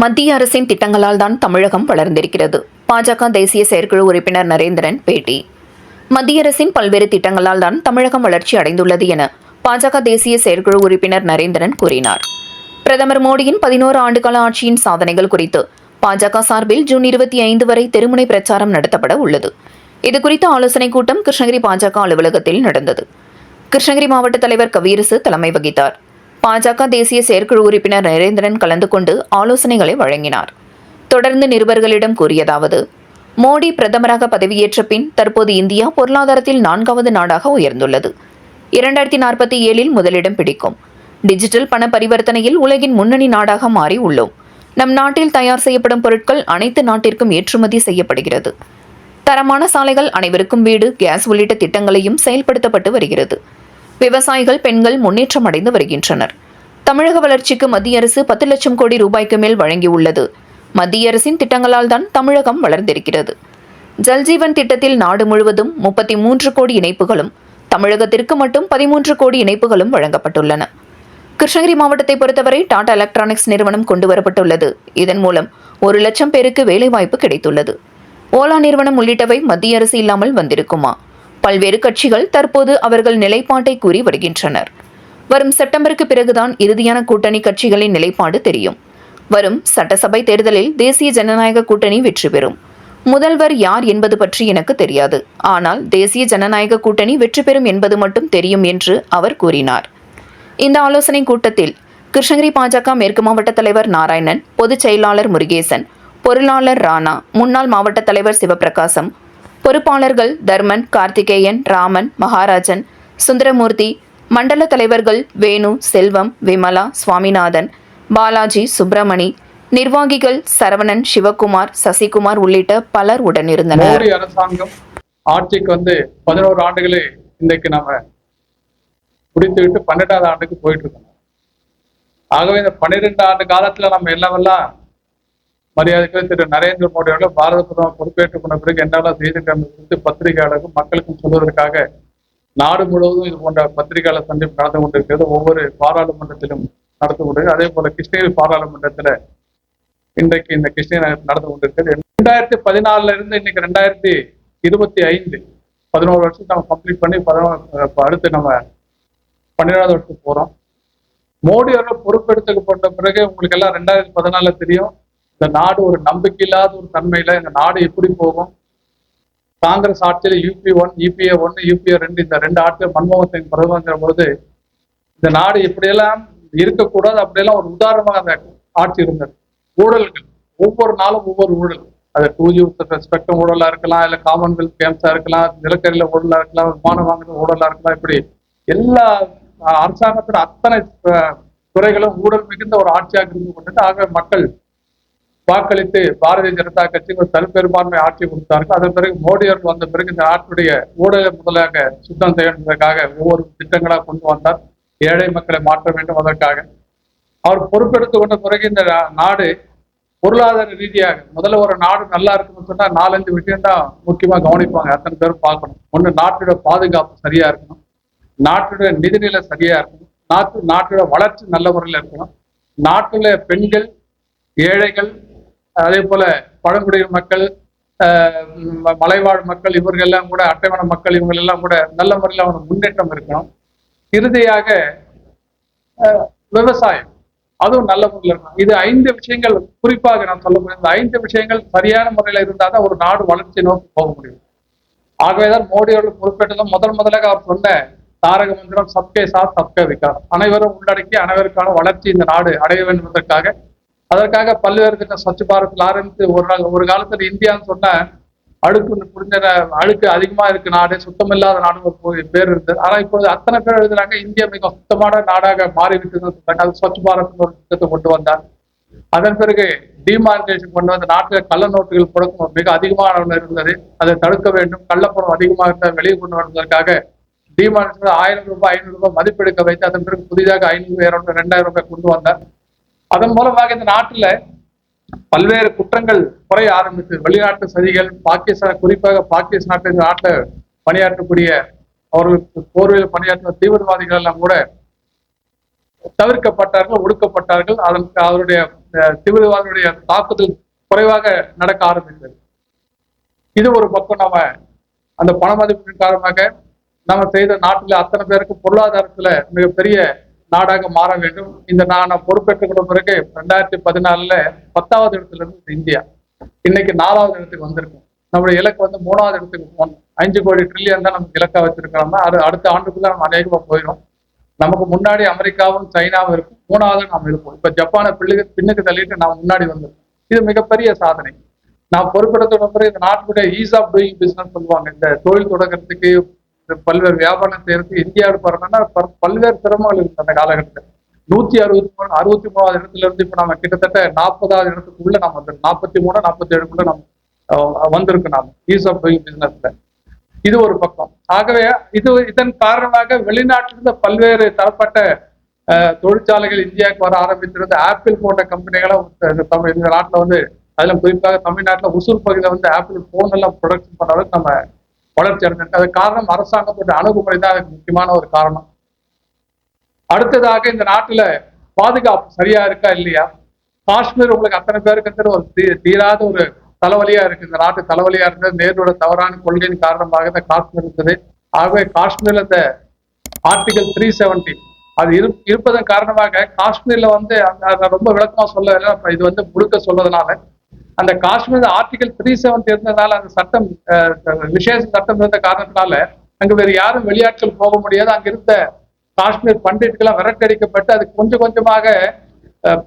மத்திய அரசின் திட்டங்களால் தான் தமிழகம் வளர்ந்திருக்கிறது. பாஜக தேசிய செயற்குழு உறுப்பினர் நரேந்திரன் பேட்டி. மத்திய அரசின் பல்வேறு திட்டங்களால் தான் தமிழகம் வளர்ச்சி அடைந்துள்ளது என பாஜக தேசிய செயற்குழு உறுப்பினர் நரேந்திரன் கூறினார். பிரதமர் மோடியின் பதினோரு ஆண்டுகால ஆட்சியின் சாதனைகள் குறித்து பாஜக சார்பில் ஜூன் இருபத்தி ஐந்து வரை தெருமுனை பிரச்சாரம் நடத்தப்பட உள்ளது. இதுகுறித்த ஆலோசனைக் கூட்டம் கிருஷ்ணகிரி பாஜக அலுவலகத்தில் நடந்தது. கிருஷ்ணகிரி மாவட்ட தலைவர் கவியரசு தலைமை வகித்தார். பாஜக தேசிய செயற்குழு உறுப்பினர் நரேந்திரன் கலந்து கொண்டு ஆலோசனைகளை வழங்கினார். தொடர்ந்து நிருபர்களிடம் கூறியதாவது மோடி பிரதமராக பதவியேற்ற பின் தற்போது இந்தியா பொருளாதாரத்தில் நான்காவது நாடாக உயர்ந்துள்ளது. இரண்டாயிரத்தி நாற்பத்தி ஏழில் முதலிடம் பிடிக்கும். டிஜிட்டல் பண பரிவர்த்தனையில் உலகின் முன்னணி நாடாக மாறி உள்ளோம். நம் நாட்டில் தயார் செய்யப்படும் பொருட்கள் அனைத்து நாட்டிற்கும் ஏற்றுமதி செய்யப்படுகிறது. தரமான சாலைகள் அனைவருக்கும் வீடு கேஸ் உள்ளிட்ட திட்டங்களையும் செயல்படுத்தப்பட்டு வருகிறது. விவசாயிகள் பெண்கள் முன்னேற்றம் அடைந்து வருகின்றனர். தமிழக வளர்ச்சிக்கு மத்திய அரசு பத்து லட்சம் கோடி ரூபாய்க்கு மேல் வழங்கியுள்ளது. மத்திய அரசின் திட்டங்களால் தான் தமிழகம் வளர்ந்திருக்கிறது. ஜல்ஜீவன் திட்டத்தில் நாடு முழுவதும் முப்பத்தி மூன்று கோடி இணைப்புகளும் தமிழகத்திற்கு மட்டும் பதிமூன்று கோடி இணைப்புகளும் வழங்கப்பட்டுள்ளன. கிருஷ்ணகிரி மாவட்டத்தை பொறுத்தவரை டாடா எலக்ட்ரானிக்ஸ் நிறுவனம் கொண்டு வரப்பட்டுள்ளது. இதன் மூலம் ஒரு லட்சம் பேருக்கு வேலைவாய்ப்பு கிடைத்துள்ளது. ஓலா நிறுவனம் உள்ளிட்டவை மத்திய அரசு இல்லாமல் வந்திருக்குமா? பல்வேறு கட்சிகள் தற்போது அவர்கள் நிலைப்பாட்டை கூறி வருகின்றனர். வரும் செப்டம்பருக்கு பிறகுதான் இறுதியான கூட்டணி கட்சிகளின் நிலைப்பாடு தெரியும். வரும் சட்டசபை தேர்தலில் தேசிய ஜனநாயக கூட்டணி வெற்றி பெறும். முதல்வர் யார் என்பது பற்றி எனக்கு தெரியாது. ஆனால் தேசிய ஜனநாயக கூட்டணி வெற்றி பெறும் என்பது மட்டும் தெரியும் என்று அவர் கூறினார். இந்த ஆலோசனை கூட்டத்தில் கிருஷ்ணகிரி பாஜக மேற்கு மாவட்ட தலைவர் நாராயணன் பொதுச் செயலாளர் முருகேசன் பொருளாளர் ராணா முன்னாள் மாவட்ட தலைவர் சிவபிரகாசம் பொறுப்பாளர்கள் தர்மன் கார்த்திகேயன் ராமன் மகாராஜன் சுந்தரமூர்த்தி மண்டல தலைவர்கள் வேணு செல்வம் விமலா சுவாமிநாதன் பாலாஜி சுப்பிரமணி நிர்வாகிகள் சரவணன் சிவகுமார் சசிகுமார் உள்ளிட்ட பலர் உடனிருந்தனர். அரசாங்கம் ஆட்சிக்கு வந்து பதினோரு ஆண்டுகளே இன்றைக்கு நம்ம முடித்துவிட்டு பன்னெண்டாவது ஆண்டுக்கு போயிட்டு இருக்கோம் ஆகவே இந்த பன்னிரெண்டு ஆண்டு காலத்துல நம்ம எல்லாமெல்லாம் மரியாதைக்கு திரு நரேந்திர மோடி அவர்கள் பாரத பிரதமர் பொறுப்பேற்றுக் கொண்ட பிறகு என்னெல்லாம் செய்திருக்காங்க குறித்து பத்திரிகையாளருக்கும் மக்களுக்கும் சொல்வதற்காக நாடு முழுவதும் இது போன்ற பத்திரிகையாளர் சந்திப்பு நடந்து கொண்டிருக்கிறது. ஒவ்வொரு பாராளுமன்றத்திலும் நடந்து கொண்டிருக்கு. அதே போல கிருஷ்ணகிரி பாராளுமன்றத்துல இன்றைக்கு இந்த கிருஷ்ணகிரி நடந்து கொண்டிருக்கிறது. ரெண்டாயிரத்தி பதினாலுல இருந்து இன்னைக்கு ரெண்டாயிரத்தி இருபத்தி ஐந்து பதினோரு வருஷம் நம்ம கம்ப்ளீட் பண்ணி பதினோரு அடுத்து நம்ம பன்னிரெண்டாவது வருஷத்துக்கு போறோம். மோடி அவர்கள் பொறுப்பெடுத்துக்கப்பட்ட பிறகு உங்களுக்கு எல்லாம் ரெண்டாயிரத்தி பதினாலுல தெரியும். இந்த நாடு ஒரு நம்பிக்கையில்லாத ஒரு தன்மையில இந்த நாடு எப்படி போகும்? காங்கிரஸ் ஆட்சியில் யூபி ஒன் யூபிஏ ஒன்று யூபிஏ ரெண்டு இந்த ரெண்டு ஆட்சியில் மன்மோகன் சிங் பிரதமர் பொழுது இந்த நாடு இப்படியெல்லாம் இருக்கக்கூடாது அப்படியெல்லாம் ஒரு உதாரணமாக அந்த ஆட்சி இருந்தது. ஊழல்கள் ஒவ்வொரு நாளும் ஒவ்வொரு ஊழல். அது டூ ஜி ஸ்பெக்ட்ரம் ஊழலா இருக்கலாம் இல்லை காமன்வெல்த் கேம்ஸா இருக்கலாம் நிலக்கரியில ஊழலா இருக்கலாம் விமானம் வாங்குறது ஊழலா இருக்கலாம் இப்படி எல்லா அரசாங்கத்தோட அத்தனை துறைகளும் ஊழல் மிகுந்த ஒரு ஆட்சியாக இருந்து கொண்டது ஆகவே மக்கள் வாக்களித்து பாரதிய ஜனதா கட்சிக்கு ஒரு தனிப்பெரும்பான்மை ஆட்சி கொடுத்தார்கள் அதன் பிறகு மோடி அவர்கள் வந்த பிறகு இந்த நாட்டுடைய ஊடக முதலாக சுத்தம் செய்யறதுக்காக ஒவ்வொரு திட்டங்களாக கொண்டு வந்தார். ஏழை மக்களை மாற்ற வேண்டும் அதற்காக. அவர் பொறுப்பெடுத்து கொண்ட பிறகு இந்த நாடு பொருளாதார ரீதியாக முதல்ல ஒரு நாடு நல்லா இருக்குன்னு சொன்னா நாலஞ்சு விஷயம் தான் முக்கியமா கவனிப்பாங்க. அத்தனை பேரும் பார்க்கணும். ஒண்ணு நாட்டோட பாதுகாப்பு சரியா இருக்கணும். நாட்டோட நிதிநிலை சரியா இருக்கணும். நாட்டு நாட்டோட வளர்ச்சி நல்ல முறையில் இருக்கணும். நாட்டுல பெண்கள் ஏழைகள் அதே போல பழங்குடியின மக்கள் ஆஹ் மலைவாழ் மக்கள் இவர்கள் எல்லாம் கூட அட்டவணை மக்கள் இவங்க எல்லாம் கூட நல்ல முறையில் அவங்க முன்னேற்றம் இருக்கணும். இறுதியாக ஆஹ் விவசாயம். அதுவும் நல்ல முறையில் இருக்கணும். இது ஐந்து விஷயங்கள் குறிப்பாக நான் சொல்ல முடியும். இந்த ஐந்து விஷயங்கள் சரியான முறையில் இருந்தால் தான் ஒரு நாடு வளர்ச்சி நோக்கி போக முடியும். ஆகவேதான் மோடி அவர்கள் பொறுப்பேற்றதும் முதல் முதலாக அவர் சொன்ன தாரக மந்திரம் சப்கே சாத் சப்கே விகாஸ் அனைவரும் உள்ளடக்கி அனைவருக்கான வளர்ச்சி இந்த நாடு அடைய வேண்டும் என்பதற்காக அதற்காக பல்வேறு திட்டம் ஸ்வச் பாரத்ல ஆரம்பித்து ஒரு நாள் ஒரு காலத்துல இந்தியான்னு சொன்ன அழுக்கு புரிஞ்ச அழுக்கு அதிகமா இருக்கு நாடு சுத்தமில்லாத நாடு பேர் இருந்தது. ஆனா இப்பொழுது அத்தனை பேர் எழுதுனாங்க இந்தியா மிக சுத்தமான நாடாக மாறிவிட்டதுன்னு அது ஸ்வச் பாரத் ஒரு திட்டத்தை கொண்டு வந்தார். அதன் பிறகு டிமார்கேஷன் கொண்டு வந்த நாட்டில் கள்ள நோட்டுகள் புழக்கம் மிக அதிகமான இருந்தது. அதை தடுக்க வேண்டும். கள்ளப்பணம் அதிகமாக இருந்தால் வெளியே கொண்டு வருவதற்காக டிமார்கேஷன் ஆயிரம் ரூபாய் ஐநூறு ரூபாய் மதிப்பெடுக்க வைத்து அதன் பிறகு புதிதாக ஐநூறு இருநூறு ரெண்டாயிரம் ரூபாய் கொண்டு வந்தார். அதன் மூலமாக இந்த நாட்டுல பல்வேறு குற்றங்கள் குறைய ஆரம்பித்து வெளிநாட்டு சதிகள் பாகிஸ்தான் குறிப்பாக பாகிஸ்தான் நாட்டில் இந்த நாட்டில் பணியாற்றக்கூடிய அவர்களுக்கு போர்வையில் பணியாற்றின தீவிரவாதிகள் எல்லாம் கூட தவிர்க்கப்பட்டார்கள் ஒடுக்கப்பட்டார்கள். அதற்கு அவருடைய அஹ், தீவிரவாதிகளுடைய தாக்குதல் குறைவாக நடக்க ஆரம்பித்தது. இது ஒரு பக்கம் நம்ம அந்த பண மதிப்பின் காரணமாக நம்ம செய்த நாட்டில் அத்தனை பேருக்கு பொருளாதாரத்துல மிகப்பெரிய நாடாக மாற வேண்டும். இந்த நான் பொறுப்பேற்றுக் கொண்ட பிறகு ரெண்டாயிரத்தி பதினாலுல பத்தாவது இடத்துல இருந்து இந்தியா. இன்னைக்கு நாலாவது இடத்துக்கு வந்திருக்கும். நம்முடைய இலக்கு வந்து மூணாவது இடத்துக்கு போகணும். அஞ்சு கோடி ட்ரில்லியன் தான் நமக்கு இலக்கா வச்சிருக்கிறோம்னா அது அடுத்த ஆண்டுக்குள்ள நம்ம அநேகமா போயிடும் நமக்கு முன்னாடி அமெரிக்காவும் சைனாவும் இருக்கும். மூணாவது நாம் இருப்போம். இப்ப ஜப்பானை பிள்ளைக்கு பின்னுக்கு தள்ளிட்டு நாம் முன்னாடி வந்திருக்கோம். இது மிகப்பெரிய சாதனை. நான் பொறுப்பெடுத்த பிறகு இந்த நாட்டுடைய ஈஸ் ஆஃப் டூயிங் பிசினஸ் சொல்லுவாங்க. இந்த தொழில் தொடங்குறதுக்கு பல்வேறு வியாபாரம் செய்யறதுக்கு இந்தியாவில் பாருங்கன்னா பல்வேறு சிரமங்கள் இருக்கு அந்த காலகட்டத்தில். நூத்தி அறுபத்தி மூணு அறுபத்தி மூணாவது இடத்துல இருந்து இப்ப நம்ம கிட்டத்தட்ட நாற்பதாவது இடத்துக்குள்ள நம்ம வந்து நாற்பத்தி மூணு நாற்பத்தி ஏழுக்குள்ள நம்ம அஹ், வந்திருக்கு நாம. ஈஸ் ஆஃப் டூயிங் பிசினஸ்ல இது ஒரு பக்கம். ஆகவே இது இதன் காரணமாக வெளிநாட்டிலிருந்து பல்வேறு தரப்பட்ட தொழிற்சாலைகள் இந்தியாவுக்கு வர ஆரம்பித்திருந்து ஆப்பிள் போன்ற கம்பெனிகளும் இந்த தமிழ் நாட்டில் வந்து அதில் குறிப்பாக தமிழ்நாட்டில் உசூர் பகுதியில் வந்து ஆப்பிள் போன் எல்லாம் ப்ரொடக்ஷன் பண்ண அளவுக்கு நம்ம வளர்ச்சி அடைஞ்சிருக்கு. அது காரணம் அரசாங்கத்தோட அணுகுமுறை தான் அதுக்கு முக்கியமான ஒரு காரணம். அடுத்ததாக இந்த நாட்டுல பாதுகாப்பு சரியா இருக்கா இல்லையா? காஷ்மீர் உங்களுக்கு அத்தனை பேருக்கு ஒரு தீ- தீராத ஒரு தலைவலியா இருக்கு. இந்த நாட்டு தலைவலியா இருந்தது நேருடைய தவறான கொள்கையின் காரணமாக இந்த காஷ்மீர் இருந்தது. ஆகவே காஷ்மீர்ல இந்த ஆர்டிகல் த்ரீ செவன்டி அது இரு இருப்பதன் காரணமாக காஷ்மீர்ல வந்து அந்த- அதை ரொம்ப விளக்கமா சொல்ல இது வந்து முழுக்க சொல்வதனால அந்த காஷ்மீர் ஆர்டிகல் த்ரீ செவன்டி இருந்ததுனால அந்த சட்டம் விசேஷ சட்டம் இருந்த காரணத்தினால அங்க வேறு யாரும் வெளியாட்கள் போக முடியாது. அங்க இருந்த காஷ்மீர் பண்டிட்டுகளாம் விரட்டடிக்கப்பட்டு அது கொஞ்சம் கொஞ்சமாக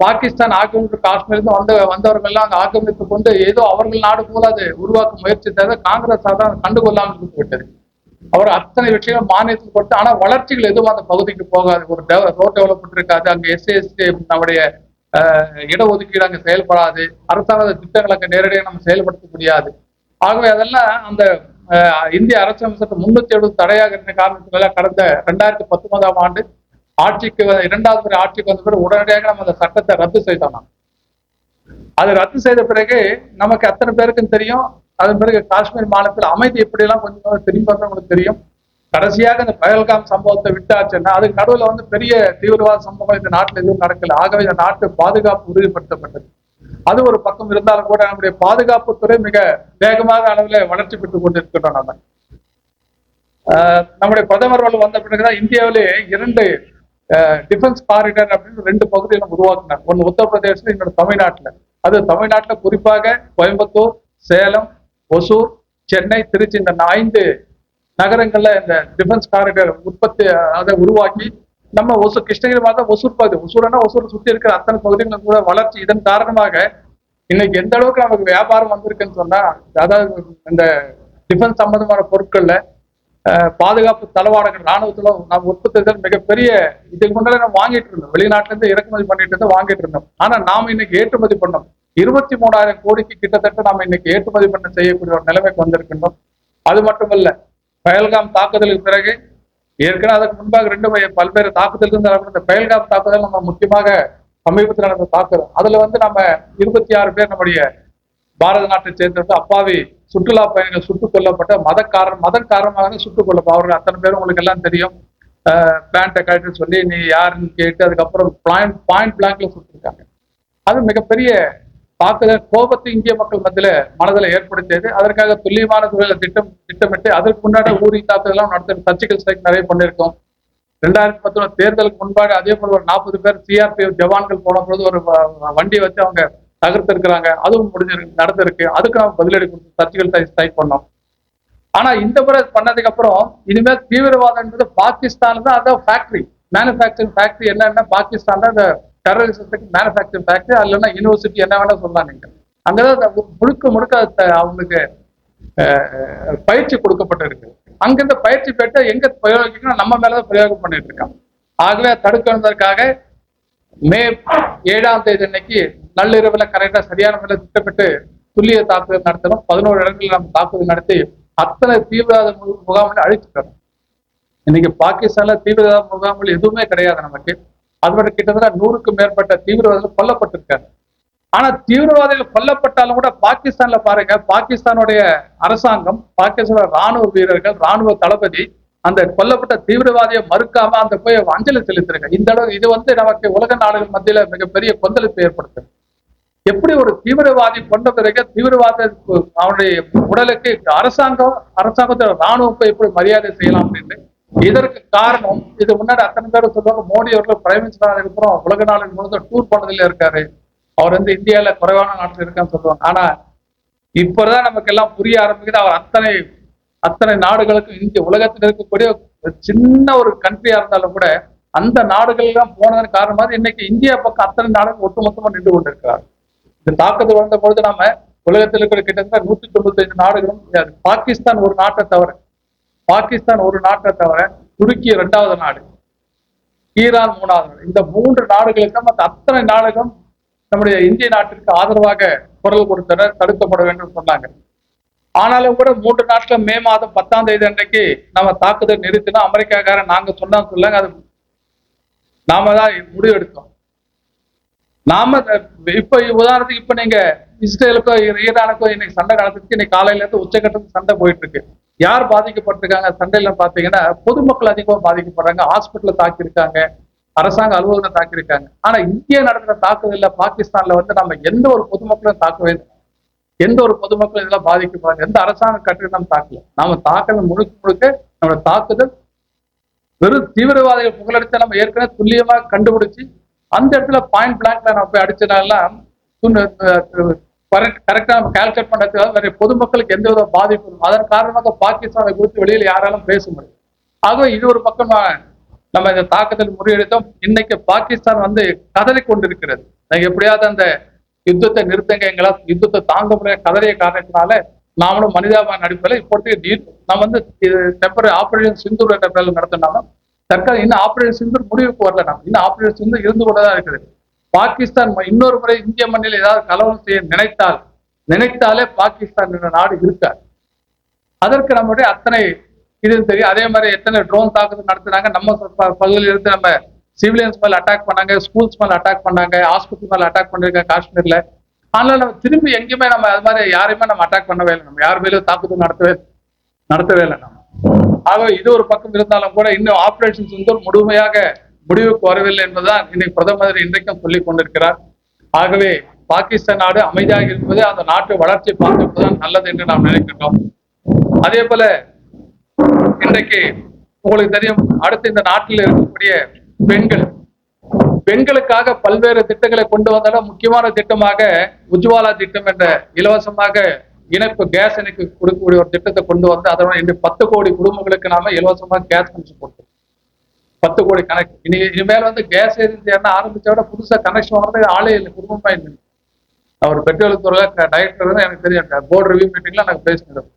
பாகிஸ்தான் ஆக்கிரமிப்பு காஷ்மீர்ந்து வந்த வந்தவர்கள் எல்லாம் ஆக்கிரமித்து கொண்டு ஏதோ அவர்கள் நாடு போல அது உருவாக்க முயற்சி தவிர காங்கிரஸ் தான் கண்டுகொள்ளாமல் இருந்து விட்டது. அவர் அத்தனை விஷயங்கள் மானியத்தில் கொடுத்து ஆனால் வளர்ச்சிகள் எதுவும் அந்த பகுதிக்கு போகாது. ஒரு ரோட் டெவலப்மெண்ட் இருக்காது. அங்கே எஸ்சி எஸ்டி நம்முடைய இடஒதுக்கீடு அங்கே செயல்படாது. அரசாங்க திட்டங்களை அங்கே நேரடியாக நம்ம செயல்படுத்த முடியாது. ஆகவே அதெல்லாம் அந்த இந்திய அரசியல் சட்டம் முன்னூத்தி எழுபது தடையாக இருந்த காரணத்தினால கடந்த ரெண்டாயிரத்தி பத்தொன்பதாம் ஆண்டு ஆட்சிக்கு இரண்டாவது முறை ஆட்சிக்கு வந்த பிறகு உடனடியாக நம்ம அந்த சட்டத்தை ரத்து செய்தோம் அது ரத்து செய்த பிறகு நமக்கு அத்தனை பேருக்கும் தெரியும். அதன் பிறகு காஷ்மீர் மாநிலத்தில் அமைதி எப்படியெல்லாம் கொஞ்சம் கொஞ்சம் திரும்பி வந்தவங்களுக்கு தெரியும். கடைசியாக இந்த பயல்காம் சம்பவத்தை விட்டாச்சுன்னா அதுக்கு நடுவில் வந்து பெரிய தீவிரவாத சம்பவம் இந்த நாட்டில் எதுவும் நடக்கல. ஆகவே இந்த நாட்டு பாதுகாப்பு உறுதிப்படுத்தப்பட்டது. அது ஒரு பக்கம் இருந்தாலும் கூட நம்முடைய பாதுகாப்புத்துறை மிக வேகமாக அளவில் வளர்ச்சி பெற்றுக் கொண்டிருக்கிறோம் நம்ம ஆஹ் நம்முடைய பிரதமர்கள் வந்த பிறகுதான் இந்தியாவிலே இரண்டு டிஃபென்ஸ் காரிடர் அப்படின்னு ரெண்டு பகுதியை நம்ம உருவாக்கினார். ஒன்று உத்தரப்பிரதேசம் இன்னொரு தமிழ்நாட்டுல. அது தமிழ்நாட்டுல குறிப்பாக கோயம்புத்தூர் சேலம் ஒசூர் சென்னை திருச்சி இந்த ஐந்து நகரங்கள்ல இந்த டிஃபென்ஸ் காரிடர் உற்பத்தி அதை உருவாக்கி நம்ம ஒசூர் கிருஷ்ணகிரி மாவட்டம் ஒசூர் பகுதி. ஒசூர்னா ஒசூர் சுற்றி இருக்கிற அத்தனை பகுதிகளும் கூட வளர்ச்சி இதன் காரணமாக இன்னைக்கு எந்த அளவுக்கு நமக்கு வியாபாரம் வந்திருக்குன்னு சொன்னா அதாவது இந்த டிஃபென்ஸ் சம்பந்தமான பொருட்கள்ல பாதுகாப்பு தளவாடங்கள் ராணுவத்துல நம்ம உற்பத்தி மிகப்பெரிய இதுக்கு முன்னாடி நம்ம வாங்கிட்டு இருந்தோம். வெளிநாட்டுல இருந்து இறக்குமதி பண்ணிட்டு இருந்து வாங்கிட்டு இருந்தோம். ஆனா நாம இன்னைக்கு ஏற்றுமதி பண்ணோம். இருபத்தி மூணாயிரம் கோடிக்கு கிட்டத்தட்ட நாம இன்னைக்கு ஏற்றுமதி பண்ண செய்யக்கூடிய ஒரு நிலைமைக்கு வந்திருக்கின்றோம். அது மட்டுமல்ல பயல்காம் தாக்குதலுக்கு பிறகு ஏற்கனவே அதுக்கு முன்பாக ரெண்டு பல்வேறு தாக்குதல் இருந்து பயல்காம் தாக்குதல் நம்ம முக்கியமாக சமீபத்தில் நடந்த தாக்குதல். அதுல வந்து நம்ம இருபத்தி ஆறு பேர் நம்முடைய பாரத நாட்டை சேர்ந்தவர்கள் அப்பாவி சுற்றுலா பயணிகள் சுட்டுக் கொல்லப்பட்ட மத மதம் காரணமாக சுட்டுக் கொல்லப்பட்ட அவர்கள் அத்தனை பேரும் உங்களுக்கு எல்லாம் தெரியும். பேண்ட்டை கழட்டு சொல்லி நீ யாருன்னு கேட்டு அதுக்கப்புறம் பாயிண்ட் பாயிண்ட் பிளாங்க்ல சுட்டிருக்காங்க. அது மிகப்பெரிய தாக்குதல் கோபத்தை இந்திய மக்கள் மத்தியில மனதில் ஏற்படுத்தியது. அதற்காக துல்லியமான துறையில திட்டம் திட்டமிட்டு அதற்கு முன்னாடி ஊரி தாக்குதலாம் நடத்த சர்ச்சிக்கல் ஸ்ட்ரைக் நிறைய பண்ணியிருக்கோம். ரெண்டாயிரத்தி பத்தொன்பது தேர்தலுக்கு முன்பாக அதே போல ஒரு நாற்பது பேர் சிஆர்பிஎஃப் ஜவான்கள் போன பொழுது ஒரு வண்டியை வச்சு அவங்க தகர்த்திருக்கிறாங்க. அதுவும் முடிஞ்சிருக்கு நடந்திருக்கு. அதுக்கு அவங்க பதிலடி கொடுத்து சர்ச்சிக்கல் ஸ்ட்ரைக் பண்ணோம். ஆனா இந்த முறை பண்ணதுக்கு அப்புறம் இனிமேல் தீவிரவாதம்ன்றது பாகிஸ்தான் தான் அதான் ஃபேக்டரி மேனுஃபேக்சரிங் ஃபேக்டரி என்னன்னா பாகிஸ்தான் தான் டெரரிசத்துக்கு மேனுஃபேக்சரிங் ஃபேக்டரி இல்லைன்னா யூனிவர்சிட்டி என்ன வேணா சொல்லலாம் நீங்கள் அங்கதான் முழுக்க முழுக்க அவங்களுக்கு பயிற்சி கொடுக்கப்பட்டிருக்கு. அங்கிருந்து பயிற்சி பெற்று எங்க பிரயோகிக்கணும் நம்ம மேலதான் பிரயோகம் பண்ணிட்டு இருக்காங்க. ஆகவே தடுக்கிறதற்காக மே ஏழாம் தேதி அன்னைக்கு நள்ளிரவுல கரெக்டா சரியான முறையில் திட்டமிட்டு துல்லிய தாக்குதல் நடத்தணும். பதினோரு இடங்களில் நம்ம தாக்குதல் நடத்தி அத்தனை தீவிரவாத முகாம்களை அழிச்சுட்டோம் இன்னைக்கு பாகிஸ்தான்ல தீவிரவாத முகாம்கள் எதுவுமே கிடையாது நமக்கு. அதோட கிட்டத்தட்ட நூறுக்கும் மேற்பட்ட தீவிரவாதிகள் கொல்லப்பட்டிருக்காங்க. ஆனா தீவிரவாதிகள் கொல்லப்பட்டாலும் கூட பாகிஸ்தான்ல பாருங்க பாகிஸ்தானுடைய அரசாங்கம் பாகிஸ்தானோட ராணுவ வீரர்கள் ராணுவ தளபதி அந்த கொல்லப்பட்ட தீவிரவாதியை மறுக்காம அந்த போய் அஞ்சலி செலுத்திருங்க இந்த அளவு இது வந்து நமக்கு உலக நாடுகள் மத்தியில மிகப்பெரிய கொந்தளிப்பு ஏற்படுத்தும் எப்படி ஒரு தீவிரவாதி கொண்ட பிறகு தீவிரவாத அவனுடைய உடலுக்கு அரசாங்கம் அரசாங்கத்தோட ராணுவத்தை எப்படி மரியாதை செய்யலாம் அப்படின்னு இதற்கு காரணம் இது முன்னாடி அத்தனை பேர் சொல்லுவாங்க மோடி அவர்கள் பிரைம் மினிஸ்டராக இருக்கிறோம் உலக நாளின் முழுக்க டூர் பண்ணதில் இருக்காரு. அவர் வந்து இந்தியால குறைவான நாட்டில் இருக்கான்னு சொல்லுவாங்க. ஆனா இப்பதான் நமக்கு எல்லாம் புரிய ஆரம்பிக்குது அவர் அத்தனை அத்தனை நாடுகளுக்கும் இந்திய உலகத்தில் இருக்கக்கூடிய ஒரு சின்ன ஒரு கண்ட்ரியா இருந்தாலும் கூட அந்த நாடுகள் எல்லாம் போனதன் காரணமாக இன்னைக்கு இந்தியா பக்கம் அத்தனை நாடுகள் ஒட்டுமொத்தமா நின்று கொண்டிருக்கிறார். இந்த தாக்கத்து வந்த பொழுது நாம உலகத்தில் இருக்கிற கிட்டத்தட்ட நூத்தி தொண்ணூத்தி ஐந்து நாடுகளும் பாகிஸ்தான் ஒரு நாட்டை தவிர பாகிஸ்தான் ஒரு நாட்டை தவிர துருக்கி இரண்டாவது நாடு. ஈரான் மூணாவது நாடு. இந்த மூன்று நாடுகளுக்கும் மற்ற அத்தனை நாடுகளும் நம்முடைய இந்திய நாட்டிற்கு ஆதரவாக குரல் கொடுத்தனர் தடுக்கப்பட வேண்டும் சொன்னாங்க. ஆனாலும் கூட மூன்று நாட்கள் மே மாதம் பத்தாம் தேதி அன்னைக்கு நம்ம தாக்குதல் நிறுத்தினா அமெரிக்காக்காரன் நாங்க சொன்னா சொல்லுங்க அது நாம தான் முடிவு எடுத்தோம். நாம இப்ப உதாரணத்துக்கு இப்ப நீங்க இஸ்ரேலுக்கோ ஈரானுக்கோ இன்னைக்கு சண்டை காலத்துக்கு இன்னைக்கு காலையில இருந்து உச்சகட்டத்துக்கு சண்டை போயிட்டு இருக்கு. யார் பாதிக்கப்பட்டிருக்காங்க? சண்டையில பாத்தீங்கன்னா பொதுமக்கள் அதிகமா பாதிக்கப்படுறாங்க. ஹாஸ்பிட்டல்ல தாக்கியிருக்காங்க. அரசாங்க அலுவலகம் தாக்கியிருக்காங்க. ஆனா இந்தியா நடக்கிற தாக்குதல்ல பாகிஸ்தான்ல வந்து நம்ம எந்த ஒரு பொதுமக்களும் தாக்கவே எந்த ஒரு பொதுமக்களும் இதெல்லாம் பாதிக்கப்படுறாங்க எந்த அரசாங்க கட்டிடம் தாக்கல. நாம தாக்குதல் முழுக்க முழுக்க நம்மளோட தாக்குதல் வெறும் தீவிரவாதிகள் புகழடித்த நம்ம ஏற்கனவே துல்லியமா கண்டுபிடிச்சு அந்த இடத்துல பாயிண்ட் பிளாங்க்ல நம்ம போய் அடிச்சனாலாம் கரெக்ட் கரெக்டாக கால்குலேட் பண்ணுறதுக்காக வேற பொதுமக்களுக்கு எந்த வித பாதிப்பும் அதன் காரணமாக பாகிஸ்தானை குறித்து வெளியில் யாராலும் பேச முடியும் ஆகவே இது ஒரு பக்கம் நம்ம இந்த தாக்குதல் முறியடித்தோம். இன்னைக்கு பாகிஸ்தான் வந்து கதறி கொண்டிருக்கிறது. நாங்க எப்படியாவது அந்த யுத்தத்தை நிறுத்தங்க எங்களால் யுத்தத்தை தாங்க முடியாத கதறிய காரணத்தினால நாமளும் மனிதாபான் அடிப்படையில் இப்போதைக்கு நீட் நம்ம வந்து டெம்பரரி ஆபரேஷன் சிந்தூர் என்ற பேரில் நடத்தினாலும் தற்கால இன்னும் ஆபரேஷன் சிந்தூர் முடிவுக்கு வரல நம்ம இன்னும் ஆபரேஷன் சிந்தூர் இருந்து கூட தான் இருக்குது. பாகிஸ்தான் இன்னொரு முறை இந்திய மண்ணில் ஏதாவது கலவரம் செய்ய நினைத்தால் நினைத்தாலே பாகிஸ்தான் என்ற நாடு இருக்காது. அதற்கு நம்முடைய அத்தனை இது தெரியும். அதே மாதிரி எத்தனை ட்ரோன் தாக்குதல் நடத்துனாங்க நம்ம பகுதியில் இருந்து நம்ம சிவிலியன்ஸ் மேல அட்டாக் பண்ணாங்க ஸ்கூல்ஸ் மேல அட்டாக் பண்ணாங்க ஹாஸ்பிட்டல் மேல அட்டாக் பண்ணிருக்காங்க காஷ்மீர்ல. ஆனால் நம்ம திரும்பி எங்கேயுமே நம்ம அது மாதிரி யாரையுமே நம்ம அட்டாக் பண்ணவே இல்லை. நம்ம யார் மேலும் தாக்குதல் நடத்தவே நடத்தவே இல்லை நம்ம. ஆக இது ஒரு பக்கம் இருந்தாலும் கூட இன்னும் ஆப்ரேஷன்ஸ் வந்து முழுமையாக முடிவுக்கு வரவில்லை என்பதுதான் இன்னைக்கு பிரதமர் இன்றைக்கும் சொல்லிக் கொண்டிருக்கிறார். ஆகவே பாகிஸ்தான் நாடு அமைதியாக இருப்பது அந்த நாட்டு வளர்ச்சி பார்த்துதான் நல்லது என்று நாம் நினைக்கின்றோம். அதே போல இன்றைக்கு உங்களுக்கு தெரியும் அடுத்து இந்த நாட்டில் இருக்கக்கூடிய பெண்கள் பெண்களுக்காக பல்வேறு திட்டங்களை கொண்டு வந்தாலும் முக்கியமான திட்டமாக உஜ்வாலா திட்டம் என்ற இலவசமாக இணைப்பு கேஸ் இணைப்பு கொடுக்கக்கூடிய ஒரு திட்டத்தை கொண்டு வந்து அதோட இன்று பத்து கோடி குடும்பங்களுக்கு நாம இலவசமாக கேஸ் கனெக்ஷன் கொடுத்தோம் பத்து கோடி கணக்கு இனி இனிமேல் வந்து கேஸ் ஏஜென்சி என்ன ஆரம்பிச்ச விட புதுசாக கனெக்ஷன் வர்றது ஆளே இல்லை குடும்பமா இல்லை. அவர் பெட்ரோல் துறையில டைரக்டர் தான் எனக்கு தெரியும் போர்டு ரிவ்யூ மீட்டிங்ல நாங்கள் பேசினோம்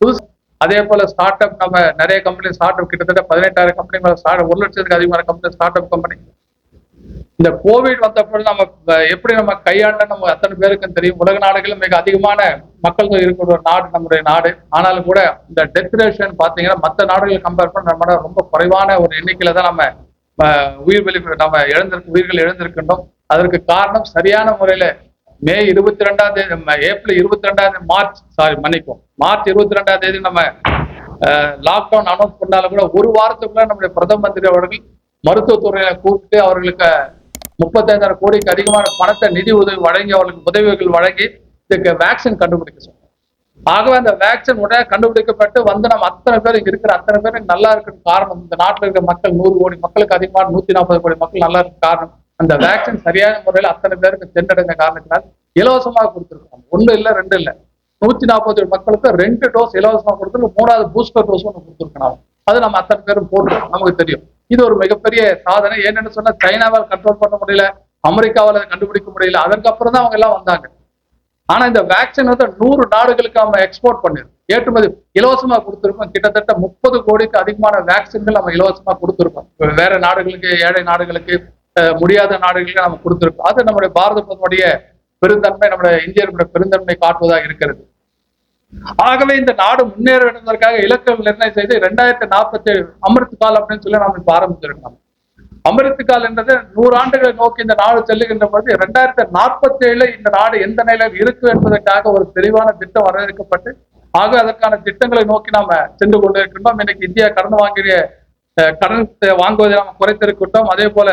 புதுசு அதே போல ஸ்டார்ட் அப் நம்ம நிறைய கம்பெனி ஸ்டார்ட் அப் கிட்டத்தட்ட பதினெட்டாயிரம் கம்பெனி மேலே ஸ்டார்ட் ஒரு லட்சத்துக்கு அதிகமான கம்பெனி ஸ்டார்ட் அப் கம்பெனி இந்த கோவிட் வந்தப்பொழுது நம்ம எப்படி நம்ம கையாண்ட நம்ம அத்தனை பேருக்கும் தெரியும். உலக நாடுகளில் மிக அதிகமான மக்கள் தொகை இருக்கிற ஒரு நாடு நம்முடைய நாடு. ஆனாலும் கூட இந்த டெத் ரேஷன் பாத்தீங்கன்னா மற்ற நாடுகள் கம்பேர் பண்ண நம்ம ரொம்ப குறைவான ஒரு எண்ணிக்கையில தான் நம்ம உயிர் வெளி நம்ம இழந்திருக்கு உயிர்கள் இழந்திருக்கின்றோம் அதற்கு காரணம் சரியான முறையில மே இருபத்தி ரெண்டாம் தேதி ஏப்ரல் இருபத்தி ரெண்டாம் தேதி மார்ச் சாரி மன்னிக்கும் மார்ச் இருபத்தி ரெண்டாம் தேதி நம்ம லாக்டவுன் அனௌன்ஸ் பண்ணாலும் கூட ஒரு வாரத்துக்குள்ள நம்முடைய பிரதம மந்திரி அவர்கள் மருத்துவத்துறையில கூப்பிட்டு அவர்களுக்கு முப்பத்தைந்தாயிரம் கோடிக்கு அதிகமான பணத்தை நிதி உதவி வழங்கி அவர்களுக்கு உதவிகள் வழங்கி இதுக்கு வேக்சின் கண்டுபிடிக்க சொன்னாங்க. ஆகவே அந்த வேக்சின் உடனே கண்டுபிடிக்கப்பட்டு வந்து நம்ம அத்தனை பேர் இங்க இருக்கிற அத்தனை பேருக்கு நல்லா இருக்கிற காரணம். இந்த நாட்டில் இருக்கிற மக்கள் நூறு கோடி மக்களுக்கு அதிகமான நூத்தி நாற்பது கோடி மக்கள் நல்லா இருக்க காரணம். அந்த வேக்சின் சரியான முறையில் அத்தனை பேருக்கு சென்றடைந்த காரணத்தினால் இலவசமாக கொடுத்துருக்காங்க ஒன்று இல்லை ரெண்டு இல்லை. நூத்தி நாற்பது மக்களுக்கு ரெண்டு டோஸ் இலவசமாக கொடுத்துருக்கு மூணாவது பூஸ்டர் டோஸ் ஒன்று கொடுத்துருக்கணும் அது நம்ம அத்தனை பேரும் போட்டுருக்கோம். நமக்கு தெரியும். இது ஒரு மிகப்பெரிய சாதனை. ஏன்னு சொன்னா சைனாவால் கண்ட்ரோல் பண்ண முடியல அமெரிக்காவால் அதை கண்டுபிடிக்க முடியல. அதற்கப்புறம் தான் அவங்க எல்லாம் வந்தாங்க. ஆனா இந்த வேக்சின் வந்து நூறு நாடுகளுக்கு நம்ம எக்ஸ்போர்ட் பண்ணிருக்கோம் ஏற்றுமதி இலவசமா கொடுத்துருக்கோம். கிட்டத்தட்ட முப்பது கோடிக்கு அதிகமான வேக்சின்கள் நம்ம இலவசமா கொடுத்துருக்கோம். வேற நாடுகளுக்கு ஏழை நாடுகளுக்கு முடியாத நாடுகளுக்கு நம்ம கொடுத்துருக்கோம். அது நம்முடைய பாரத பிரதமருடைய பெருந்தன்மை நம்முடைய இந்தியர்களுடைய பெருந்தன்மை காட்டுவதாக இருக்கிறது. ஆகவே இந்த நாடு முன்னேற வேண்டும் என்பதற்காக இலக்குகள் நிர்ணயம் செய்து ரெண்டாயிரத்தி நாற்பத்தி ஏழு அமிர்த் கால் அப்படின்னு சொல்லி நாம் இப்ப ஆரம்பிச்சிருக்கோம். அமிர்த் கால் என்றது நூறு ஆண்டுகளை நோக்கி இந்த நாடு செல்லுகின்ற பொழுது ரெண்டாயிரத்தி நாற்பத்தி ஏழு இந்த நாடு எந்த நிலையில் இருக்கு என்பதற்காக ஒரு தெளிவான திட்டம் வரவேற்கப்பட்டு ஆக அதற்கான திட்டங்களை நோக்கி நாம சென்று கொண்டிருக்கின்றோம். இன்னைக்கு இந்தியா கடன் வாங்கிய அஹ், கடன் வாங்குவதை நாம் குறைத்திருக்கின்றோம். அதே போல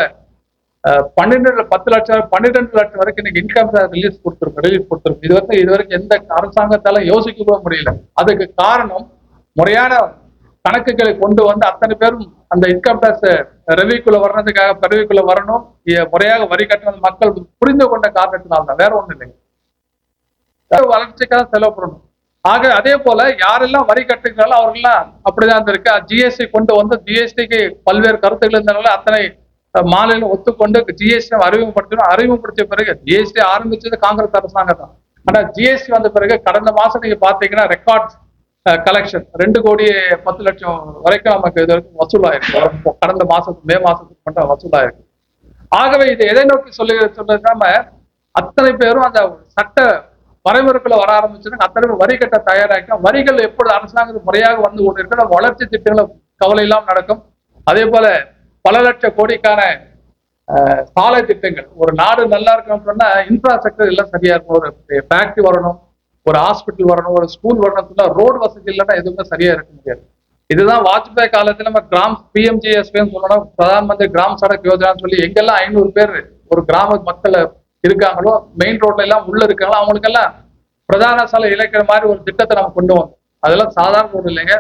பன்னிரெண்டு பத்து லட்சம் பன்னிரெண்டு லட்சம் வரைக்கும் இன்னைக்கு இன்கம் ரிலீஸ் கொடுத்துருக்கோம் ரிலீஃப் கொடுத்துருக்கோம் இது வரைக்கும் இது வரைக்கும் எந்த அரசாங்கத்தால யோசிக்க கூட முடியல. அதுக்கு காரணம் முறையான கணக்குகளை கொண்டு வந்து அத்தனை பேரும் அந்த இன்கம் டேக்ஸ் ரெவிக்குள்ள வர்றதுக்காக பதவிக்குள்ள வரணும். முறையாக வரி கட்டணும் மக்கள் புரிந்து கொண்ட காரணத்தினால தான். வேற ஒண்ணும் இல்லைங்க. வளர்ச்சிக்காக செலவு பண்ணணும். ஆக அதே போல யாரெல்லாம் வரி கட்டுகிறாலும் அவர்கள்லாம் அப்படிதான் இருந்திருக்கு. ஜிஎஸ்டி கொண்டு வந்து ஜிஎஸ்டிக்கு பல்வேறு கருத்துக்கள் இருந்தனால அத்தனை மாலையில மாநிலம் ஒத்துக்கொண்டு ஜிஎஸ்டி அறிமுகப்படுத்தணும் அறிமுகப்படுத்திய பிறகு ஜிஎஸ்டி ஆரம்பிச்சது காங்கிரஸ் அரசாங்கம் தான். ஆனா ஜிஎஸ்டி வந்த பிறகு கடந்த மாசம் நீங்க பாத்தீங்கன்னா ரெக்கார்ட் கலெக்ஷன் ரெண்டு கோடி பத்து லட்சம் வரைக்கும் நமக்கு இது வரைக்கும் வசூலாயிருக்கு. கடந்த மாசத்துக்கு மே மாசத்துக்கு மட்டும் வசூலாயிருக்கு. ஆகவே இது எதை நோக்கி சொல்லி சொல்றது அத்தனை பேரும் அந்த சட்ட வரைமுறைக்குள்ள வர ஆரம்பிச்சுன்னா அத்தனை பேர் வரி கட்ட தயாராகும் வரிகள் எப்பொழுது அரசாங்கத்துக்கு முறையாக வந்து கொண்டிருக்கிற வளர்ச்சி திட்டங்களை கவலை இல்லாமல் நடக்கும். அதே போல பல லட்ச கோடிக்கான சாலை திட்டங்கள். ஒரு நாடு நல்லா இருக்கணும்னு சொன்னா இன்ஃப்ராஸ்ட்ரக்சர் எல்லாம் சரியா இருக்கும் ஒரு ஃபேக்டரி வரணும் ஒரு ஹாஸ்பிட்டல் வரணும் ஒரு ஸ்கூல் வரணும் சொன்னா ரோடு வசதி இல்லைன்னா எதுவுமே சரியா இருக்க முடியாது. இதுதான் வாஜ்பாய் காலத்துல நம்ம கிராம் பிஎம்ஜிஎஸ்பின்னு சொல்லணும். பிரதான் மந்திரி கிராம் சடக் யோஜனான்னு சொல்லி எங்கெல்லாம் ஐநூறு பேர் ஒரு கிராம மக்கள் இருக்காங்களோ மெயின் ரோட்ல எல்லாம் உள்ள இருக்காங்களோ அவங்களுக்கெல்லாம் பிரதான சாலை இலக்கிற மாதிரி ஒரு திட்டத்தை நம்ம கொண்டு வந்தோம். அதெல்லாம் சாதாரண ரோடு இல்லைங்க.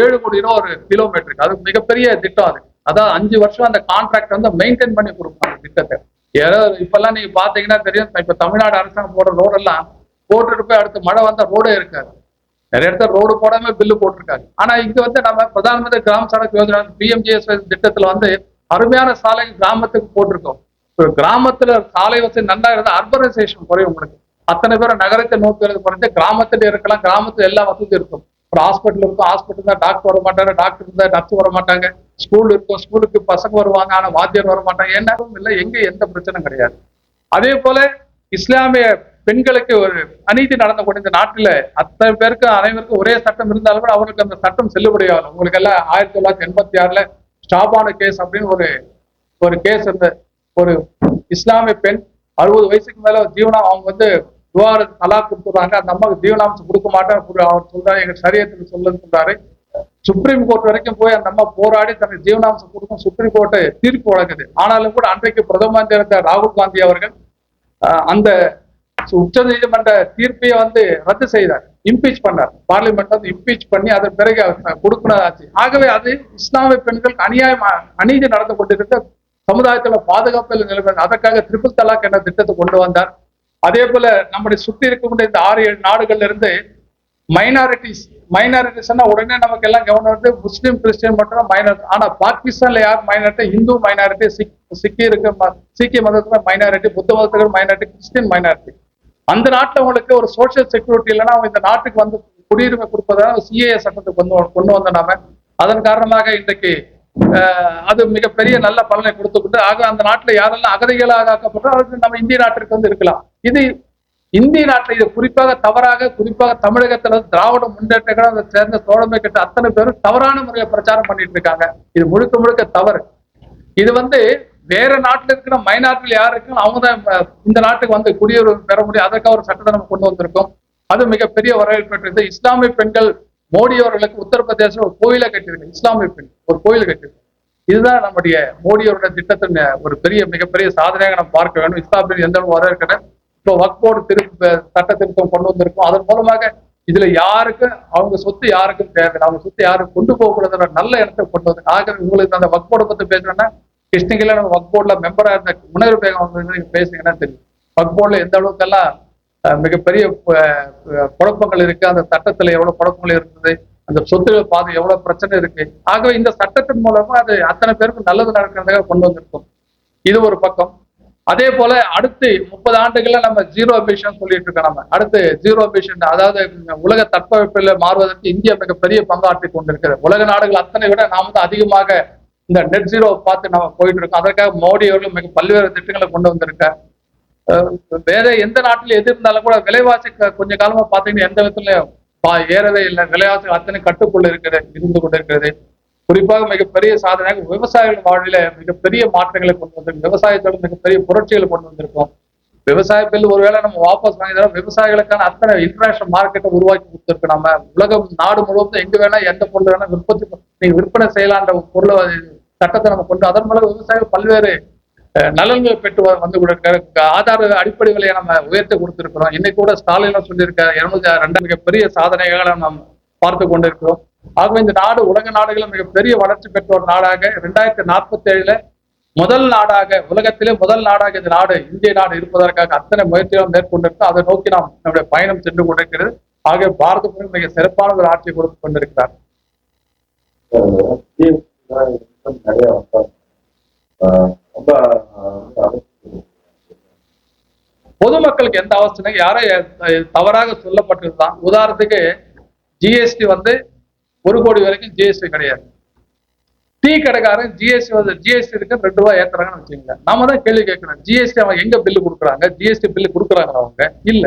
ஏழு கோடி ரூபா ஒரு கிலோமீட்டருக்கு அது மிகப்பெரிய திட்டம் அது. அதான் அஞ்சு வருஷம் அந்த கான்ட்ராக்ட் வந்து மெயின்டைன் பண்ணி கொடுப்பாங்க திட்டத்தை ஏதோ இப்பெல்லாம் நீங்க பாத்தீங்கன்னா தெரியும் இப்ப தமிழ்நாடு அரசாங்கம் போடுற ரோடெல்லாம் போட்டுட்டு போய் அடுத்து மழை வந்தா ரோடே இருக்காது. நிறைய இடத்துல ரோடு போடாம பில்லு போட்டிருக்காங்க. ஆனா இங்க வந்து நம்ம பிரதான் மந்திரி கிராம சடக் யோஜனா பிஎம்ஜிஎஸ் திட்டத்துல வந்து அருமையான சாலை கிராமத்துக்கு போட்டிருக்கோம். ஒரு கிராமத்துல சாலை வசதி நல்லா இருந்தா அர்பனைசேஷன் குறையும் உங்களுக்கு. அத்தனை பேரும் நகரத்தை நோக்கி வருது குறைஞ்சு கிராமத்துல இருக்கலாம் கிராமத்துல எல்லா வசதியும் இருக்கும். ஒரு ஹாஸ்பிட்டல் இருக்கும் ஹாஸ்பிட்டல் தான் டாக்டர் வர மாட்டாங்க டாக்டர் இருந்தால் நர்ஸ் வர மாட்டாங்க. ஸ்கூல் இருக்கும் ஸ்கூலுக்கு பசங்க வருவாங்க ஆனால் வாத்தியார் வர மாட்டாங்க. என்னவும் இல்லை எங்க எந்த பிரச்சனையும் கிடையாது. அதே போல இஸ்லாமிய பெண்களுக்கு ஒரு அநீதி நடந்த கூட இந்த நாட்டில் அத்தனை பேருக்கு அனைவருக்கும் ஒரே சட்டம் இருந்தாலும் கூட அவங்களுக்கு அந்த சட்டம் செல்லுபடியாகும் உங்களுக்கு எல்லாம் ஆயிரத்தி தொள்ளாயிரத்தி எண்பத்தி ஆறுல ஸ்டாபான கேஸ் அப்படின்னு ஒரு ஒரு கேஸ் இருந்த ஒரு இஸ்லாமிய பெண் அறுபது வயசுக்கு மேல ஜீவனா அவங்க வந்து துவார தலா கொடுத்துறாங்க. அந்த அம்மாவுக்கு ஜீவனாம்சம் கொடுக்க மாட்டேன் அவர் சொல்றாரு. எங்க சரியத்தில் சொல்லுன்னு சொல்றாரு. சுப்ரீம் கோர்ட் வரைக்கும் போய் அந்த அம்மா போராடி தனக்கு ஜீவனாம்சம் கொடுக்கும். சுப்ரீம் கோர்ட்டை தீர்ப்பு வழங்குது. ஆனாலும் கூட அன்றைக்கு பிரதமர் இருந்த ராகுல் காந்தி அவர்கள் அந்த உச்ச நீதிமன்ற தீர்ப்பையை வந்து ரத்து செய்தார். இம்பீச் பண்ணார். பார்லிமெண்ட் வந்து இம்பீச் பண்ணி அதன் பிறகு அவர் ஆகவே அது இஸ்லாமிய பெண்களுக்கு அநியாயம் அநீதி நடந்து கொண்டிருந்த சமுதாயத்துல பாதுகாப்பில் நிலைமை. அதற்காக ட்ரிபிள் தலாக் என்ற திட்டத்தை கொண்டு வந்தார். அதே போல நம்முடைய சுற்றி இருக்கக்கூடிய இந்த ஆறு ஏழு நாடுகள்ல இருந்து மைனாரிட்டிஸ் மைனாரிட்டிஸ்னா உடனே நமக்கு எல்லாம் கவனம் வந்து முஸ்லீம் கிறிஸ்டியன் மட்டும் மைனாரிட்டி ஆனா பாகிஸ்தான்ல யார் மைனாரிட்டி இந்து மைனாரிட்டி சிக் சிக்கியருக்கு ம- சீக்கிய மதத்துல மைனாரிட்டி புத்த மதத்துக்கு மைனாரிட்டி கிறிஸ்டியன் மைனாரிட்டி அந்த நாட்டுல அவங்களுக்கு ஒரு சோஷியல் செக்யூரிட்டி இல்லைன்னா அவங்க இந்த நாட்டுக்கு வந்து குடியுரிமை கொடுப்பதாக சிஏஏ சட்டத்துக்கு கொண்டு கொண்டு வந்த நாம. அதன் காரணமாக இன்றைக்கு அது மிகப்பெரிய நல்ல பலனை கொடுத்துக்கிட்டு ஆக அந்த நாட்டில் யாரெல்லாம் அகதிகளாக ஆக்கப்பட்டோ அது நம்ம இந்திய நாட்டிற்கு வந்து இருக்கலாம். இது இந்திய நாட்டில் இது குறிப்பாக தவறாக குறிப்பாக தமிழகத்துல திராவிட முன்னேற்ற கழகம் சேர்ந்த தோழமை கட்ட அத்தனை பேரும் தவறான முறையை பிரச்சாரம் பண்ணிட்டு இருக்காங்க. இது முழுக்க முழுக்க தவறு. இது வந்து வேற நாட்டில் இருக்கிற மைனாரிட்டியில் யார் இருக்குன்னு அவங்க தான் இந்த நாட்டுக்கு வந்து குடியுரிமை பெற முடியும். அதற்காக ஒரு சட்டத்தை நம்ம கொண்டு வந்திருக்கோம். அது மிகப்பெரிய வரவேற்பு பெற்றது. இஸ்லாமிய பெண்கள் மோடி அவர்களுக்கு உத்தரப்பிரதேசம் ஒரு கோயிலை கட்டியிருக்கு இஸ்லாமிய பெண் ஒரு கோயில் கட்டியிருக்கு இதுதான் நம்முடைய மோடி அவருடைய திட்டத்தின் ஒரு பெரிய மிகப்பெரிய சாதனையாக நம்ம பார்க்க வேண்டும். இஸ்லாமிய எந்த அளவு வரவேற்கிறேன் இப்போ வக்போர்டு திருப்ப சட்ட திருத்தம் கொண்டு வந்திருக்கோம். அதன் மூலமாக இதுல யாருக்கும் அவங்க சொத்து யாருக்கும் தேவை அவங்க சொத்து யாரும் கொண்டு போகக்கூடாதுன்ற நல்ல இடத்தை கொண்டு வந்து ஆக உங்களுக்கு அந்த வக்போர்டை பத்தி பேசுறேன்னா கிருஷ்ணகிரியில நம்ம வக்போர்ட்ல மெம்பரா இருந்த உணர்வு பேகம் வந்து நீங்க பேசுங்கன்னா தெரியும். வக்போர்ட்ல எந்த அளவுக்கெல்லாம் மிகப்பெரிய குழப்பங்கள் இருக்கு அந்த சட்டத்துல எவ்வளவு குழப்பங்கள் இருந்தது அந்த சொத்துகள் பாதை எவ்வளவு பிரச்சனை இருக்கு. ஆகவே இந்த சட்டத்தின் மூலமா அது அத்தனை பேருக்கும் நல்லது நடக்கிறதுக்காக கொண்டு வந்திருக்கும். இது ஒரு பக்கம். அதே போல அடுத்து முப்பது ஆண்டுகள்ல நம்ம ஜீரோ எமிஷன் சொல்லிட்டு இருக்கோம் நம்ம. அடுத்து ஜீரோ எமிஷன் அதாவது உலக தட்பவெப்பநிலை மாறுவதற்கு இந்தியா மிகப்பெரிய பங்காற்றி கொண்டிருக்கிறது. உலக நாடுகள் அத்தனை விட நாம தான் அதிகமாக இந்த நெட் ஜீரோ பார்த்து நம்ம போயிட்டு இருக்கோம். அதற்காக மோடி அவர்கள் மிக பல்வேறு திட்டங்களை கொண்டு வந்திருக்கார். வேற எந்த நாட்டில் எது இருந்தாலும் கூட விலைவாசி கொஞ்ச காலமா பாத்தீங்கன்னா எந்த விதத்துலயும் பா- ஏறவே இல்லை. விலைவாசி அத்தனை கட்டுக்குள்ள இருக்கிறது இருந்து கொண்டிருக்கிறது. குறிப்பாக மிகப்பெரிய சாதனையாக விவசாயிகள் வாழ்வில மிகப்பெரிய மாற்றங்களை கொண்டு வந்திருக்கோம் விவசாயத்தோட மிகப்பெரிய புரட்சிகளை கொண்டு வந்திருக்கோம். விவசாய பில் ஒருவேளை நம்ம வாபஸ் வாங்கிதான் விவசாயிகளுக்கான அத்தனை இன்டர்நேஷனல் மார்க்கெட்டை உருவாக்கி கொடுத்துருக்கு நம்ம உலகம் நாடு முழுவதும் எங்க வேணா எந்த பொருள் வேணா விற்பத்தி நீங்க விற்பனை செய்யலான்ற ஒரு பொருளை சட்டத்தை நம்ம கொண்டு அதன் மூலம் விவசாயிகள் பல்வேறு நலன்கள் நலன்களை பெற்று வந்து கொடுக்க ஆதார அடிப்படை விலையை நம்ம உயர்த்தி கொடுத்துருக்கிறோம். இன்னைக்கு கூட ஸ்டாலின் சொல்லியிருக்க இருநூத்தி ரெண்டு மிகப்பெரிய சாதனைகளை நாம் பார்த்து கொண்டிருக்கிறோம். ஆகவே இந்த நாடு உலக நாடுகளில் மிகப்பெரிய வளர்ச்சி பெற்ற ஒரு நாடாக ரெண்டாயிரத்தி நாற்பத்தி ஏழுல முதல் நாடாக உலகத்திலே முதல் நாடாக இந்த நாடு இந்திய நாடு இருப்பதற்காக அத்தனை முயற்சிகளும் மேற்கொண்டிருக்கோம் அதை நோக்கி நாம் நம்முடைய பயணம் சென்று கொண்டிருக்கிறது. ஆகவே பாரத மிக சிறப்பான ஒரு ஆட்சியை கொடுத்து கொண்டிருக்கிறார். பொதுமக்களுக்கு எந்த அவசியம் யாரோ தவறாக சொல்லப்பட்டிருந்தான் உதாரணத்துக்கு ஜிஎஸ்டி வந்து ஒரு கோடி வரைக்கும் ஜிஎஸ்டி கிடையாது. டீ கடைக்காரன் ஜிஎஸ்டி வந்து ஜிஎஸ்டி இருக்கு ரெண்டு ரூபாய் ஏத்துறாங்கன்னு வச்சுக்கோங்க. நாம தான் கேள்வி கேட்கணும் ஜிஎஸ்டி அவங்க எங்க பில்லு கொடுக்குறாங்க? ஜிஎஸ்டி பில்லு கொடுக்குறாங்க அவங்க? இல்ல.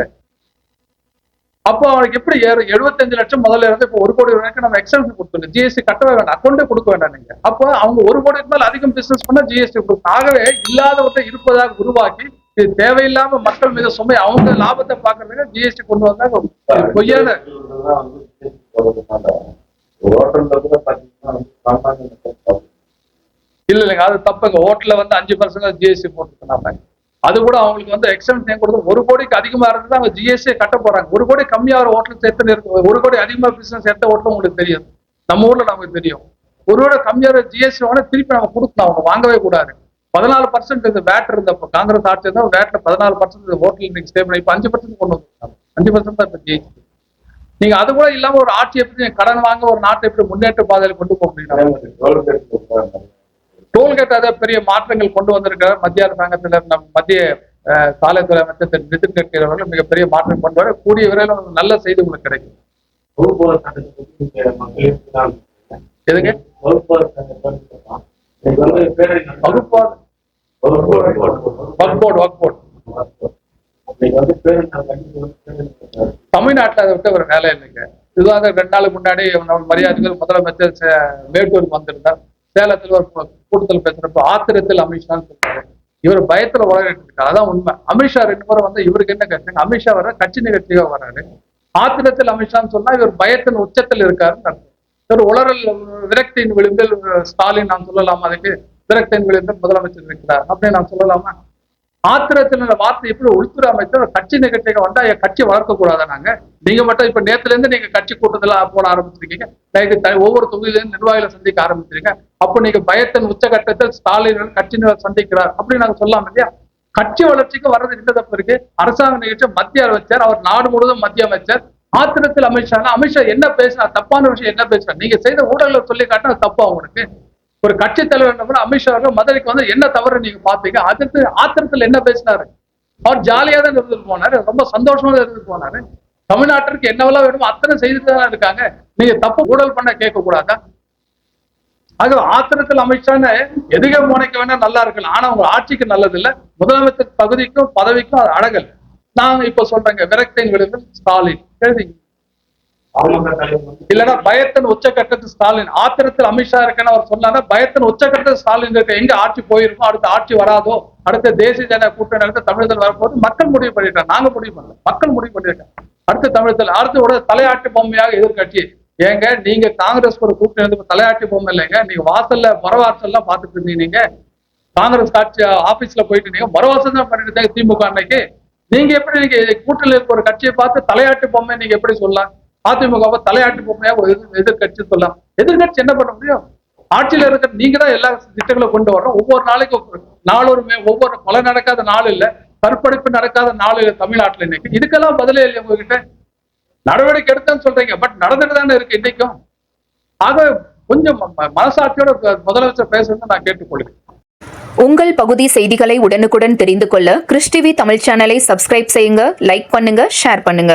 அப்போ அவனுக்கு எப்படி ஏறு? எழுபத்தஞ்சு லட்சம் முதல்ல இருந்து இப்போ ஒரு கோடி வரைக்கும் நம்ம எக்ஸல்ஸ் கொடுத்துருங்க ஜிஎஸ்டி கட்டவே வேண்டாம். அக்கௌண்ட்டே கொடுக்க வேண்டாம் நீங்க. அப்போ அவங்க ஒரு கோடிக்கு மேல அதிகம் பிசினஸ் பண்ணா ஜிஎஸ்டி கொடுக்கும் ஆகவே இல்லாதவற்றை இருப்பதாக உருவாக்கி இது தேவையில்லாம மக்கள் மீது சுமை அவங்க லாபத்தை பார்க்கறதுக்கு ஜிஎஸ்டி கொண்டு வந்தாங்க. பொய்யான ஹோட்டல்ல கூட பாத்தீங்கன்னா சாமானிய மக்கள் இல்ல இல்லைங்க அது தப்புங்க. ஹோட்டல்ல வந்து அஞ்சு பர்சன்ட் ஜிஎஸ்டி போட்டுருக்காங்க அது கூட அவங்களுக்கு வந்து எக்ஸாம் கொடுத்து ஒரு கோடிக்கு அதிகமா இருந்து அவங்க ஜிஎஸ்டி கட்ட போறாங்க. ஒரு கோடி கம்மியா ஒரு ஹோட்டல் சேர்த்து இருக்கு ஒரு கோடி அதிகமா பிசினஸ் எத்த ஹோட்டலும் உங்களுக்கு தெரியும் நம்ம ஊர்ல நமக்கு தெரியும். ஒரு கோடி கம்மியா ஜிஎஸ்டி வாங்க திருப்பி நம்ம கொடுக்கணும். அவங்க வாங்கவே கூடாது. பதினாலு பர்சன்ட் இந்த வேட் இருந்தப்போ காங்கிரஸ் ஆட்சி தான் வேட்ல பதினாலு பர்சன்ட் ஹோட்டல் இன்னைக்கு ஸ்டே பண்ணி இப்போ அஞ்சு பர்சன்ட் கொண்டு வந்துருக்காங்க. அஞ்சு பர்சன்ட் தான் இப்போ ஜிஎஸ்டி நீங்க அது கூட இல்லாம ஒரு ஆட்சி எப்படி கடன் வாங்க ஒரு நாட்டை எப்படி முன்னேற்ற பாதையில் கொண்டு போக முடியும்? டோல்கேட் அதை பெரிய மாற்றங்கள் கொண்டு வந்திருக்கிறார் மத்திய அரசாங்கத்தில் நம் மத்திய சாலைத்துறை அமைச்சர் திரு நிதின் கட்கரி அவர்கள் மிகப்பெரிய மாற்றம் கொண்டு வர கூடிய விரைவில் நல்ல செய்தி உங்களுக்கு கிடைக்கும். எதுங்க? வகுப்போர் சட்டத்தை தமிழ்நாட்டில் அதை விட்டு ஒரு வேலை இல்லைங்க. இதுவாக ரெண்டு நாளுக்கு முன்னாடி நம்ம மரியாதைகள் முதலமைச்சர் சே- மேட்டூருக்கு வந்திருந்தார். சேலத்தில் ஒரு கூட்டத்தில் பேசுறப்போ ஆத்திரத்தில் அமித்ஷான்னு சொல்றாரு இவர் பயத்துல உலகிட்டு இருக்காரு. அதான் உண்மை. அமித்ஷா ரெண்டு முறை வந்து இவருக்கு என்ன கட்சி? அமித்ஷா வர கட்சி நிகழ்ச்சியாக வர்றாரு. ஆத்திரத்தில் அமித்ஷான்னு சொன்னா இவர் பயத்தின் உச்சத்தில் இருக்காருன்னு அர்த்தம். ஒரு உளறல் விரக்தியின் விளிம்பில் ஸ்டாலின் நான் சொல்லலாமா அதுக்கு? விரக்தியின் விளிம்பில் முதலமைச்சர் இருக்கிறார். அப்படின்னு நான் சொல்லலாமா? ஆத்திரத்தில் வார்த்தை எப்படி உள்துறை அமைச்சர் கட்சி நிகழ்ச்சிகள் வந்தா என் கட்சி வளர்க்க கூடாதா நாங்க நீங்க மட்டும் இப்ப நேத்துல இருந்து நீங்க கட்சி கூட்டத்துல போட ஆரம்பிச்சிருக்கீங்க. ஒவ்வொரு தொகுதியிலும் நிர்வாகிகளை சந்திக்க ஆரம்பிச்சிருக்கீங்க அப்போ நீங்க பயத்தின் உச்சகட்டத்தில் ஸ்டாலின் கட்சி சந்திக்கிறார் அப்படின்னு நாங்க சொல்லாம இல்லையா? கட்சி வளர்ச்சிக்கு வர்றது என்ன தப்பு இருக்கு. அரசாங்க நிகழ்ச்சி மத்திய அமைச்சர் அவர் நாடு முழுவதும் மத்திய அமைச்சர். ஆத்திரத்தில் அமித்ஷா அமித்ஷா என்ன பேசினா தப்பான விஷயம் என்ன பேசுறா நீங்க செய்த ஊடகங்களை சொல்லி காட்டினா தப்பு அவங்களுக்கு ஒரு கட்சி தலைவர் அமித்ஷா மதுரைக்கு வந்து என்ன தவறு நீங்க பாத்தீங்க அதுக்கு ஆத்திரத்தில் என்ன பேசினாரு? அவர் ஜாலியா தான் இருந்துட்டு போனாரு ரொம்ப சந்தோஷமா தான் இருந்துட்டு போனாரு. தமிழ்நாட்டிற்கு என்னவெல்லாம் வேணுமோ அத்தனை செய்துட்டு தான் இருக்காங்க. நீங்க தப்பு ஊழல் பண்ண கேட்க கூடாதா அது ஆத்திரத்தில் அமித்ஷான்னு எதுக முனைக்க வேணா நல்லா இருக்கலாம். ஆனா உங்க ஆட்சிக்கு நல்லது இல்ல முதலமைச்சர் தகுதிக்கும் பதவிக்கும் அது அழகல் நான் இப்ப சொல்றேங்க விரக்தின் விடுதல் ஸ்டாலின். எழுதிங்க. இல்லனா தலைவர் வந்து இல்லைன்னா பயத்தின் உச்சக்கட்டத்தில் ஸ்டாலின். ஆத்திரத்தில் அமித்ஷா இருக்கேன்னு அவர் சொன்னாங்க பயத்தின் உச்சக்கட்டத்தில் ஸ்டாலின் இருக்க எங்க ஆட்சி போயிருக்கும் அடுத்த ஆட்சி வராதோ அடுத்த தேசிய ஜன கூட்டணி அடுத்த தமிழர்கள் வரும்போது மக்கள் முடிவு பண்ணிட்டாங்க. நாங்க முடிவு பண்ணல. மக்கள் முடிவு பண்ணிருக்காங்க அடுத்த தமிழத்தில் அடுத்தோட தலையாட்டு பொம்மையாக எதிர்கட்சி ஏங்க நீங்க காங்கிரஸ் ஒரு கூட்டணி வந்து தலையாட்டி பொம்மை இல்லைங்க. நீங்க வாசல்ல மரவாசல்லாம் பாத்துட்டு இருந்தீங்க. நீங்க காங்கிரஸ் காட்சி ஆபீஸ்ல போயிட்டு நீங்க மரவாசல் தான் பண்ணிட்டு திமுக அன்னைக்கு. நீங்க எப்படி நீங்க கூட்டணி இருக்க ஒரு கட்சியை பார்த்து தலையாட்டு பொம்மை நீங்க எப்படி சொல்லலாம்? அதிமுகவை தலையாட்டு பொம்மையா ஒரு எதிர்கட்சி சொல்லலாம். எதிர்கட்சி என்ன பண்ண முடியும்? ஆட்சியில இருக்கிற நீங்க தான் எல்லா திட்டங்களும் கொண்டு வரணும். ஒவ்வொரு நாளைக்கும் நாளொரு ஒவ்வொரு கொலை நடக்காத நாள் இல்ல. கற்பழிப்பு நடக்காத நாள் இல்லை தமிழ்நாட்டில் இன்னைக்கு. இதுக்கெல்லாம் பதிலே இல்லை உங்ககிட்ட? நடவடிக்கை எடுத்தேன்னு சொல்றீங்க. பட் நடந்துட்டு தானே இருக்கு இன்னைக்கும். ஆக கொஞ்சம் மனசாட்சியோட முதலமைச்சர் பேசுறது நான் கேட்டுக்கொள்கிறேன். உங்கள் பகுதி செய்திகளை உடனுக்குடன் தெரிந்து கொள்ள கிறிஸ்டிவி தமிழ் சேனலை சப்ஸ்கிரைப் செய்யுங்க லைக் பண்ணுங்க ஷேர் பண்ணுங்க.